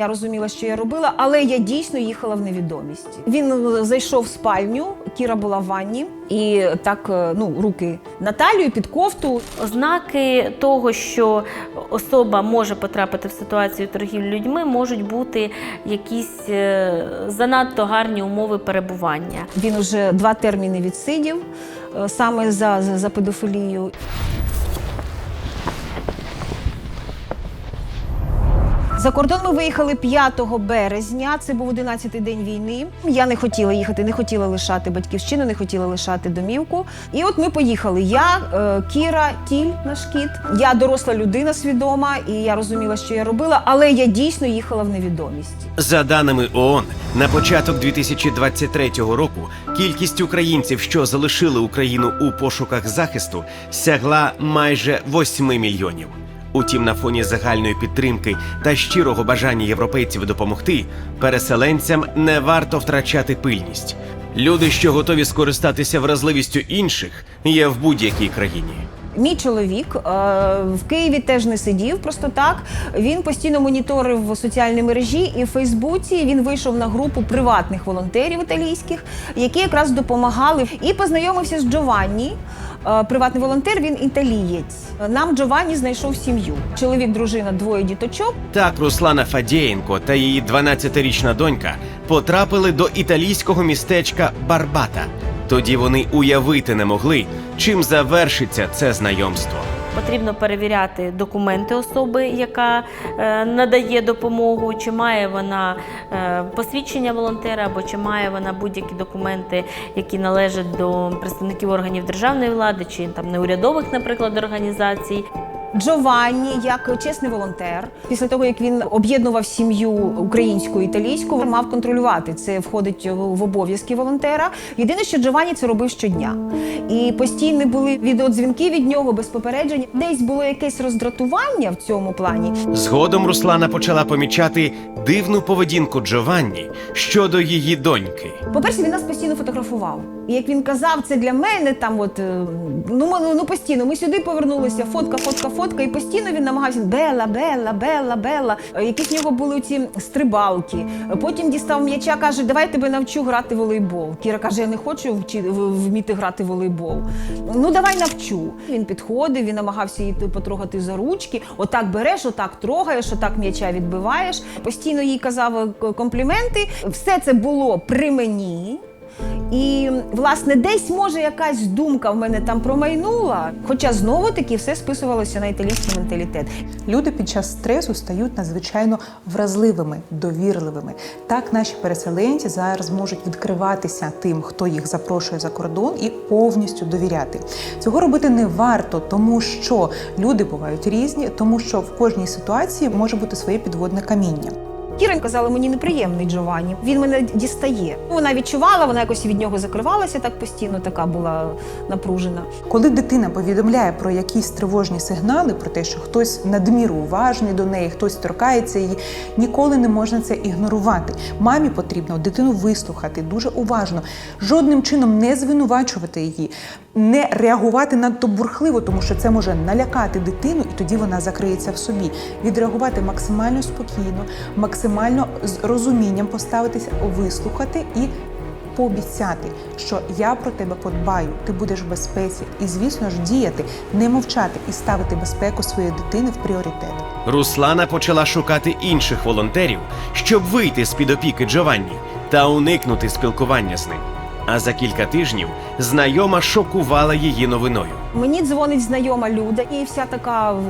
Я розуміла, що я робила, але я дійсно їхала в невідомість. Він е, зайшов в спальню, Кіра була в ванні, і так е, ну руки на талію під кофту. Ознаки того, що особа може потрапити в ситуацію торгівлі людьми, можуть бути якісь е, занадто гарні умови перебування. Він уже два терміни відсидів саме за, за, за педофілію. За кордон ми виїхали 5 березня. Це був 11-й день війни. Я не хотіла їхати, не хотіла лишати батьківщину, не хотіла лишати домівку. І от ми поїхали. Я, е, Кіра, Тіль, наш кіт. Я доросла людина свідома, і я розуміла, що я робила, але я дійсно їхала в невідомість. За даними ООН, на початок 2023 року кількість українців, що залишили Україну у пошуках захисту, сягла майже 8 мільйонів. Утім, на фоні загальної підтримки та щирого бажання європейців допомогти, переселенцям не варто втрачати пильність. Люди, що готові скористатися вразливістю інших, є в будь-якій країні. Мій чоловік е, в Києві теж не сидів просто так. Він постійно моніторив соціальні мережі, і в Фейсбуці він вийшов на групу приватних волонтерів італійських, які якраз допомагали і познайомився з Джованні. Е, Приватний волонтер, він італієць. Нам Джованні знайшов сім'ю. Чоловік, дружина, двоє діточок. Так Руслана Фадєєнко та її 12-річна донька потрапили до італійського містечка Барбата. Тоді вони уявити не могли, чим завершиться це знайомство. Потрібно перевіряти документи особи, яка е, надає допомогу, чи має вона е, посвідчення волонтера, або чи має вона будь-які документи, які належать до представників органів державної влади, чи там неурядових, наприклад, організацій. Джованні, як чесний волонтер, після того як він об'єднував сім'ю українську і італійську, мав контролювати. Це входить в обов'язки волонтера. Єдине, що Джованні це робив щодня. І постійно були відеодзвінки від нього без попередження. Десь було якесь роздратування в цьому плані. Згодом Руслана почала помічати дивну поведінку Джованні щодо її доньки. По-перше, він нас постійно фотографував. І як він казав, це для мене там, от е, ну, ми- ну постійно. Ми сюди повернулися, фотка, фотка, фотка, і постійно він намагався Бела, Бела, Бела, Бела. Якісь в нього були ці стрибалки. Потім дістав м'яча, каже, давай я тебе навчу грати в волейбол. Кіра каже, я не хочу вчи- вміти грати в волейбол. Ну давай навчу. Він підходив, він намагався її потрогати за ручки. Отак береш, отак трогаєш, отак м'яча відбиваєш. Постійно їй казав е, компліменти. Все це було при мені. І власне десь може якась думка в мене там промайнула. Хоча знову таки все списувалося на італійський менталітет. Люди під час стресу стають надзвичайно вразливими, довірливими. Так наші переселенці зараз можуть відкриватися тим, хто їх запрошує за кордон, і повністю довіряти. Цього робити не варто, тому що люди бувають різні, тому що в кожній ситуації може бути своє підводне каміння. Кірень казала, мені неприємний Джованні. Він мене дістає. Вона відчувала, вона якось від нього закривалася так постійно, така була напружена. Коли дитина повідомляє про якісь тривожні сигнали, про те, що хтось надміру уважний до неї, хтось торкається її, ніколи не можна це ігнорувати. Мамі потрібно дитину вислухати дуже уважно, жодним чином не звинувачувати її, не реагувати надто бурхливо, тому що це може налякати дитину, і тоді вона закриється в собі. Відреагувати максимально спокійно, максимально з розумінням поставитися, вислухати і пообіцяти, що я про тебе подбаю, ти будеш в безпеці, і звісно ж діяти, не мовчати і ставити безпеку своєї дитини в пріоритет. Руслана почала шукати інших волонтерів, щоб вийти з під опіки Джованні та уникнути спілкування з ним. А за кілька тижнів знайома шокувала її новиною. Мені дзвонить знайома Люда, і вся така в,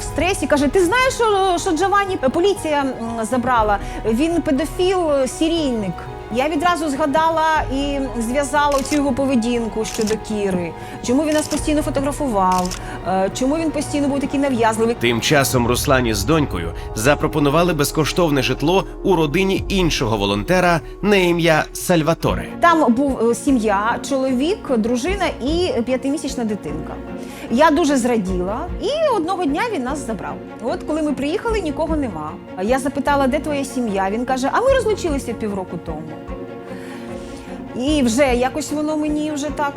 стресі. каже: Ти знаєш, що, що Джованні поліція забрала? Він педофіл, сірійник. Я відразу згадала і зв'язала цю його поведінку щодо Кіри. Чому він нас постійно фотографував? Е, Чому він постійно був такий нав'язливий? Тим часом Руслані з донькою запропонували безкоштовне житло у родині іншого волонтера на ім'я Сальваторе. Там був е, сім'я, чоловік, дружина і п'ятимісячна дитинка. Я дуже зраділа, і одного дня він нас забрав. От коли ми приїхали, нікого нема. Я запитала, де твоя сім'я? Він каже: А ми розлучилися півроку тому. І вже якось воно мені вже так.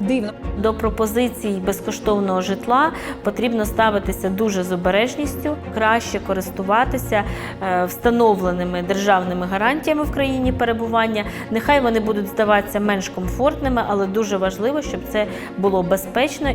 Дивно. До пропозицій безкоштовного житла потрібно ставитися дуже з обережністю, краще користуватися е, встановленими державними гарантіями в країні перебування. Нехай вони будуть здаватися менш комфортними, але дуже важливо, щоб це було безпечно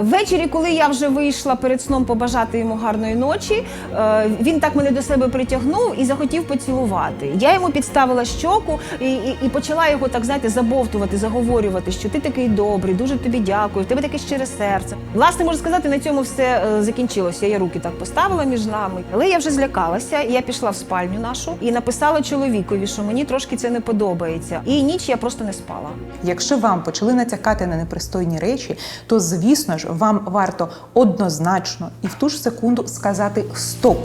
Ввечері, коли я вже вийшла перед сном побажати йому гарної ночі, е, він так мене до себе притягнув і захотів поцілувати. Я йому підставила щоку і, і, і почала його так знаєте, забовтувати, заговорювати, що ти такий добрий, дуже тобі дякую, в тебе таке щире серце. Власне, можу сказати, на цьому все е, закінчилося. Я руки так поставила між нами, але я вже злякалася. Я пішла в спальню нашу і написала чоловікові, що мені трошки це не подобається. І ніч я просто не спала. Якщо вам почали натякати на непристойні речі, то звісно ж вам варто однозначно і в ту ж секунду сказати стоп,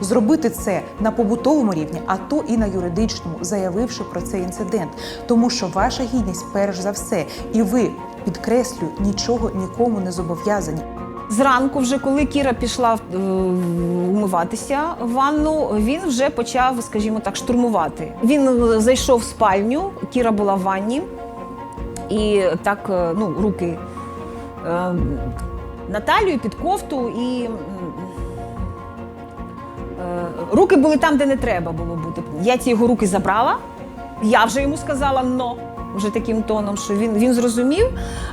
зробити це на побутовому рівні, а то і на юридичному, заявивши про цей інцидент, тому що ваша гідність перш за все, і ви підкреслюю, нічого нікому не зобов'язані. Зранку, вже коли Кіра пішла е, умиватися в ванну, він вже почав, скажімо так, штурмувати. Він е, зайшов в спальню, Кіра була в ванні, і так е, ну, руки е, на талію під кофту і. е, Руки були там, де не треба було бути. Я ці його руки забрала. Я вже йому сказала но, вже таким тоном, що він, він зрозумів,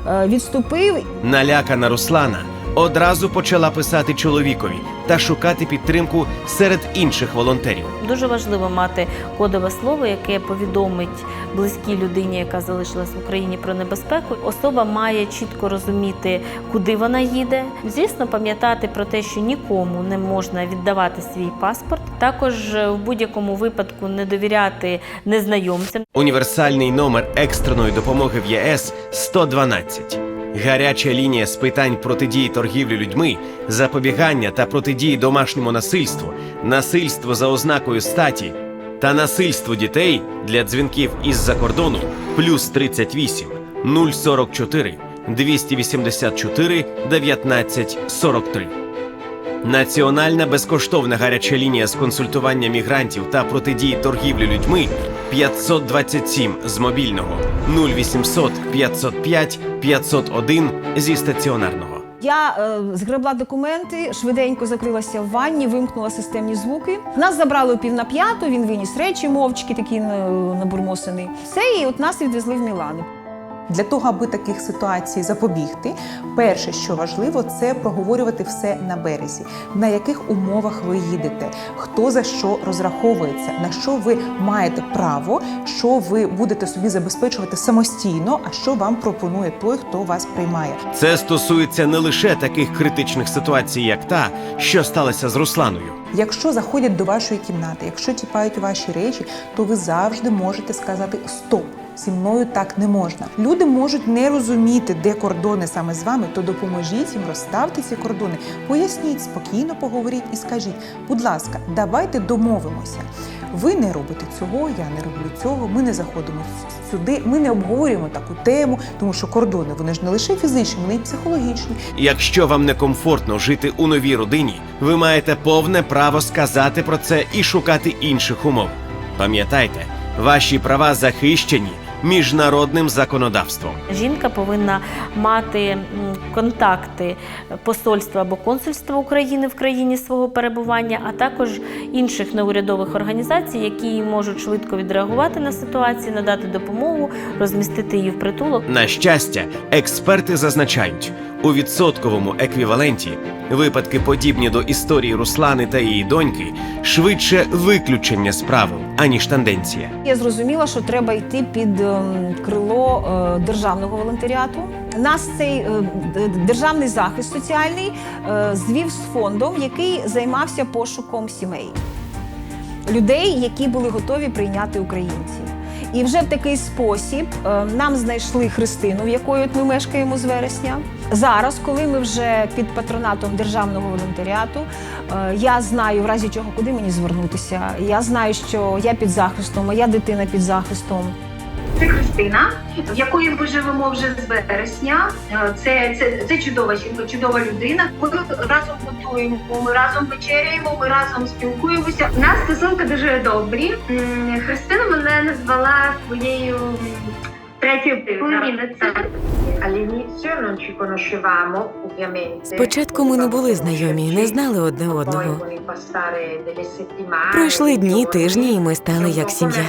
е, відступив Налякана Руслана одразу почала писати чоловікові та шукати підтримку серед інших волонтерів. Дуже важливо мати кодове слово, яке повідомить близькій людині, яка залишилась в Україні про небезпеку. Особа має чітко розуміти, куди вона їде. Звісно, пам'ятати про те, що нікому не можна віддавати свій паспорт. Також е, в будь-якому випадку не довіряти незнайомцям. Універсальний номер екстреної допомоги в ЄС 112. Гаряча лінія з питань протидії торгівлі людьми, запобігання та протидії домашньому насильству, насильству за ознакою статі та насильству дітей для дзвінків із-за кордону плюс 38 044 284 19 43. Національна безкоштовна гаряча лінія з консультування мігрантів та протидії торгівлі людьми 527 з мобільного 0800 505 501 зі стаціонарного. Я е, згребла документи, швиденько закрилася в ванні, вимкнула системні звуки. Нас забрали о пів на п'яту, він виніс речі мовчки, такі е, набурмосений. Все, і от нас відвезли в Мілан. Для того, аби таких ситуацій запобігти, перше, що важливо, це проговорювати все на березі, на яких умовах ви їдете, хто за що розраховується, на що ви маєте право, що ви будете собі забезпечувати самостійно, а що вам пропонує той, хто вас приймає. Це стосується не лише таких критичних ситуацій, як та, що сталася з Русланою. Якщо заходять до вашої кімнати, якщо тіпають ваші речі, то ви завжди можете сказати стоп. Зі мною так не можна. Люди можуть не розуміти, де кордони саме з вами, то допоможіть їм розставте ці кордони. Поясніть, спокійно поговоріть і скажіть, будь ласка, давайте домовимося. Ви не робите цього, я не роблю цього. Ми не заходимо сюди, ми не обговорюємо таку тему, тому що кордони вони ж не лише фізичні, вони й психологічні. Якщо вам некомфортно жити у новій родині, ви маєте повне право сказати про це і шукати інших умов. Пам'ятайте, ваші права захищені міжнародним законодавством. Жінка повинна мати контакти посольства або консульства України в країні свого перебування, а також інших неурядових організацій, які можуть швидко відреагувати на ситуацію, надати допомогу, розмістити її в притулок. На щастя, експерти зазначають, у відсотковому еквіваленті випадки, подібні до історії Руслани та її доньки, швидше виключення з правил, аніж тенденція. Я зрозуміла, що треба йти під ем, крило е, державного волонтеріату. Нас цей е, державний захист соціальний е, звів з фондом, який займався пошуком сімей людей, які були готові прийняти українців. І вже в такий спосіб нам знайшли Христину, в якої ми мешкаємо з вересня. Зараз, коли ми вже під патронатом державного волонтеріату, я знаю в разі чого, куди мені звернутися. Я знаю, що я під захистом, моя дитина під захистом. Це Христина, в якої ми живемо вже з вересня. Е, Це, це, це чудова жінка, чудова людина. Ми разом готуємо, ми разом вечеряємо, ми разом спілкуємося. У нас стосунки дуже добрі. Христина мене назвала своєю non ci conoscevamo. Спочатку ми не були знайомі, не знали одне одного. Пройшли дні, тижні, і ми стали як сім'я.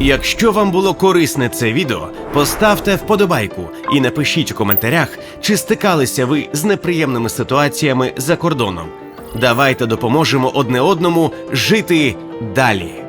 Якщо вам було корисне це відео, поставте вподобайку і напишіть у коментарях, чи стикалися ви з неприємними ситуаціями за кордоном. Давайте допоможемо одне одному жити далі.